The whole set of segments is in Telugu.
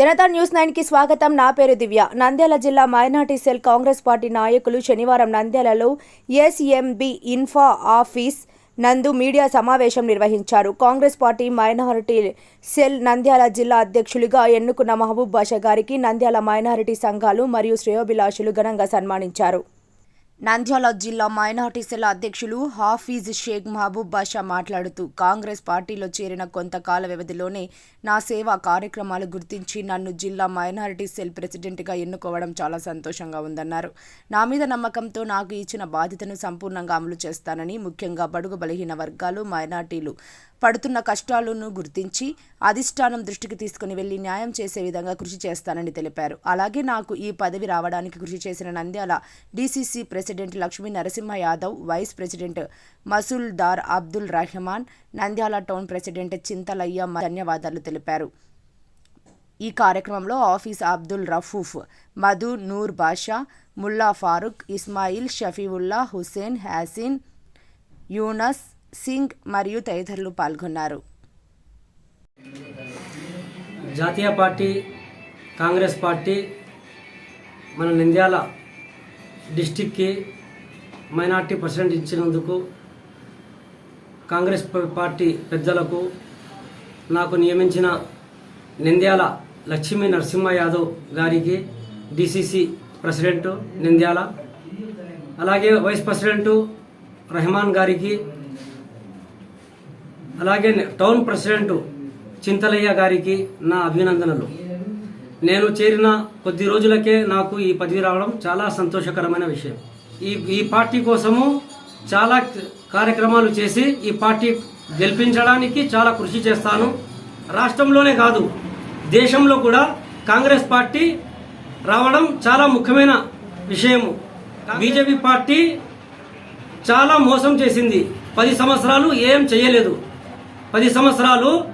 జనతా న్యూస్ నైన్కి స్వాగతం. నా పేరు దివ్య. నంద్యాల జిల్లా మైనార్టీ సెల్ కాంగ్రెస్ పార్టీ నాయకులు శనివారం నంద్యాలలో ఎస్ఎంబి ఇన్ఫా ఆఫీస్ నందు మీడియా సమావేశం నిర్వహించారు. Congress party minority cell Nandyal జిల్లా అధ్యక్షులుగా ఎన్నుకున్న మహబూబ్ బాషా గారికి నంద్యాల మైనారిటీ సంఘాలు మరియు శ్రేయోభిలాషులు ఘనంగా సన్మానించారు. నంద్యాల జిల్లా మైనార్టీ సెల్ అధ్యక్షులు హాఫీజ్ షేక్ మహబూబ్ బాషా మాట్లాడుతూ కాంగ్రెస్ పార్టీలో చేరిన కొంతకాల వ్యవధిలోనే నా సేవా కార్యక్రమాలు గుర్తించి నన్ను జిల్లా మైనారిటీ సెల్ ప్రెసిడెంట్గా ఎన్నుకోవడం చాలా సంతోషంగా ఉందన్నారు. నా మీద నమ్మకంతో నాకు ఇచ్చిన బాధ్యతను సంపూర్ణంగా అమలు చేస్తానని ముఖ్యంగా బడుగు బలహీన వర్గాలు మైనార్టీలు పడుతున్న కష్టాలను గుర్తించి అధిష్టానం దృష్టికి తీసుకుని వెళ్ళి న్యాయం చేసే విధంగా కృషి చేస్తానని తెలిపారు. అలాగే నాకు ఈ పదవి రావడానికి కృషి చేసిన Nandyal DCC president Lakshmi Narasimha Yadav vice president Masuldar Abdul Rehman Nandyal town president Chintalaiah ధన్యవాదాలు తెలిపారు. ఈ కార్యక్రమంలో ఆఫీస్ అబ్దుల్ రఫూఫ్ మధు నూర్ బాషా ముల్లా ఫారూక్ ఇస్మాయిల్ షఫీవుల్లా హుసేన్ హ్యాసిన్ యూనస్ సింగ్ మరియు తదితరులు పాల్గొన్నారు. జాతీయ పార్టీ కాంగ్రెస్ పార్టీ మన నంద్యాల డిస్టిక్కి మైనార్టీ ప్రెసిడెంట్ ఇచ్చినందుకు కాంగ్రెస్ పార్టీ పెద్దలకు నాకు నియమించిన నంద్యాల లక్ష్మీ నరసింహ యాదవ్ గారికి డిసిసి ప్రెసిడెంట్ నంద్యాల అలాగే వైస్ ప్రెసిడెంట్ రెహమాన్ గారికి అలాగే టౌన్ ప్రెసిడెంట్ చింతలయ్య గారికి నా అభినందనలు. నేను చేరిన కొద్ది రోజులకే నాకు ఈ పదవి రావడం చాలా సంతోషకరమైన విషయం. ఈ ఈ పార్టీ కోసము చాలా కార్యక్రమాలు చేసి ఈ పార్టీ గెలిపించడానికి చాలా కృషి చేస్తాను. రాష్ట్రంలోనే కాదు దేశంలో కూడా కాంగ్రెస్ పార్టీ రావడం చాలా ముఖ్యమైన విషయము. బీజేపీ పార్టీ చాలా మోసం చేసింది. పది సంవత్సరాలు ఏం చేయలేదు. పది సంవత్సరాలు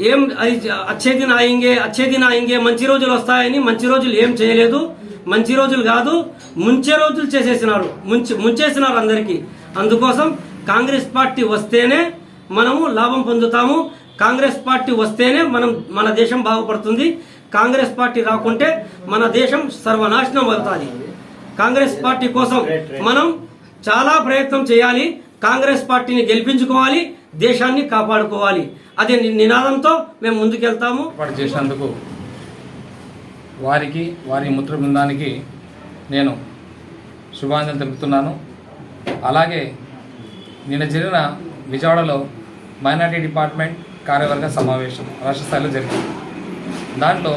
ఏం అది అచ్చే దిన ఆయింగే అచ్చే దిన ఆయింగే మంచి రోజులు వస్తాయని మంచి రోజులు ఏం చేయలేదు. మంచి రోజులు కాదు ముంచే రోజులు చేసేసినారు. ముంచి ముంచేసినారు అందరికీ. అందుకోసం కాంగ్రెస్ పార్టీ వస్తేనే మనము లాభం పొందుతాము. కాంగ్రెస్ పార్టీ వస్తేనే మనం మన దేశం బాగుపడుతుంది. కాంగ్రెస్ పార్టీ రాకుంటే మన దేశం సర్వనాశనం అవుతుంది. కాంగ్రెస్ పార్టీ కోసం మనం చాలా ప్రయత్నం చేయాలి. కాంగ్రెస్ పార్టీని గెలిపించుకోవాలి. దేశాన్ని కాపాడుకోవాలి. అదే నినాదంతో మేము ముందుకెళ్తాము. ఏర్పాటు చేసినందుకు వారికి వారి మిత్ర బృందానికి నేను శుభాంజలు తెలుపుతున్నాను. అలాగే నిన్న జరిగిన విజయవాడలో మైనార్టీ డిపార్ట్మెంట్ కార్యవర్గ సమావేశం రాష్ట్ర స్థాయిలో జరిగింది. దాంట్లో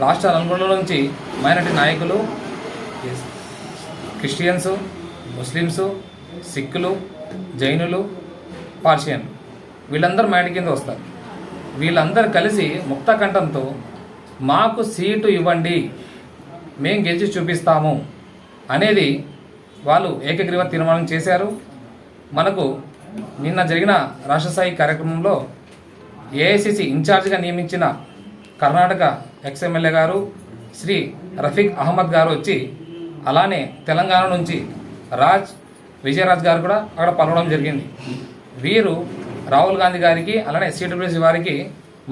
రాష్ట్ర నలుమూలల నుంచి మైనార్టీ నాయకులు క్రిస్టియన్స్ ముస్లిమ్స్ సిక్కులు జైనులు పార్షియన్. వీళ్ళందరూ మైండ్ కింద వస్తారు. వీళ్ళందరూ కలిసి ముక్తకంఠంతో మాకు సీటు ఇవ్వండి. మేం గెలిచి చూపిస్తాము. అనేది వాళ్ళు ఏకగ్రీవ తీర్మానం చేశారు. మనకు నిన్న జరిగిన రాష్ట్రస్థాయి కార్యక్రమంలో ఏఐసిసి ఇన్ఛార్జిగా నియమించిన కర్ణాటక ఎక్స్ఎమ్మెల్యే గారు శ్రీ రఫీక్ అహ్మద్ గారు వచ్చి అలానే తెలంగాణ నుంచి రాజ్ విజయరాజ్ గారు కూడా అక్కడ పలవడం జరిగింది. వీరు రాహుల్ గాంధీ గారికి అలానే సిడబ్ల్యూసీ వారికి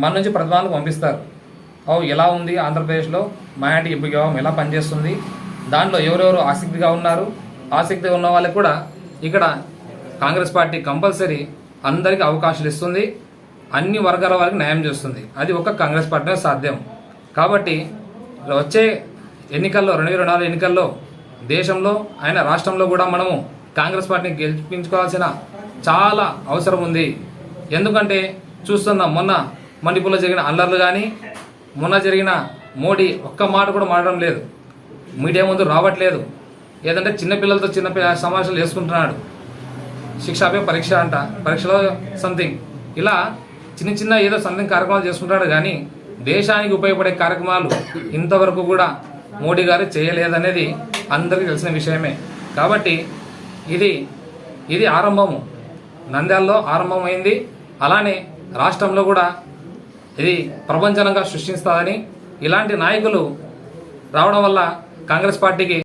మన నుంచి ప్రతిపాదనలు పంపిస్తారు. ఓ ఎలా ఉంది ఆంధ్రప్రదేశ్లో? మైనార్టీ విభాగం ఎలా పనిచేస్తుంది? దాంట్లో ఎవరెవరు ఆసక్తిగా ఉన్నారు? ఆసక్తిగా ఉన్న వాళ్ళకి కూడా ఇక్కడ కాంగ్రెస్ పార్టీ కంపల్సరీ అందరికీ అవకాశాలు ఇస్తుంది. అన్ని వర్గాల వారికి న్యాయం చేస్తుంది. అది ఒక కాంగ్రెస్ పార్టీ సాధ్యం. కాబట్టి వచ్చే ఎన్నికల్లో రెండు వేల నాలుగు ఎన్నికల్లో దేశంలో ఆయన రాష్ట్రంలో కూడా మనము కాంగ్రెస్ పార్టీని గెలిపించుకోవాల్సిన చాలా అవసరం ఉంది. ఎందుకంటే చూస్తున్నాం మొన్న మణిపూర్లో జరిగిన అల్లర్లు కానీ మొన్న జరిగిన మోడీ ఒక్క మాట కూడా మాడడం లేదు. మీడియా ముందు రావట్లేదు. ఏదంటే చిన్నపిల్లలతో చిన్న పి- సమావేశాలు చేసుకుంటున్నాడు. శిక్షాపే పరీక్ష అంట పరీక్షలో సంథింగ్ ఇలా చిన్న చిన్న ఏదో సంథింగ్ కార్యక్రమాలు చేసుకుంటాడు కానీ దేశానికి ఉపయోగపడే కార్యక్రమాలు ఇంతవరకు కూడా మోడీ గారు చేయలేదనేది అందరికీ తెలిసిన విషయమే. కాబట్టి ఇది ఇది ఆరంభము. నంద్యాలలో ఆరంభమైంది. అలానే రాష్ట్రంలో కూడా ఇది ప్రపంచనంగా సృష్టిస్తుందని ఇలాంటి నాయకులు రావడం వల్ల కాంగ్రెస్ పార్టీకి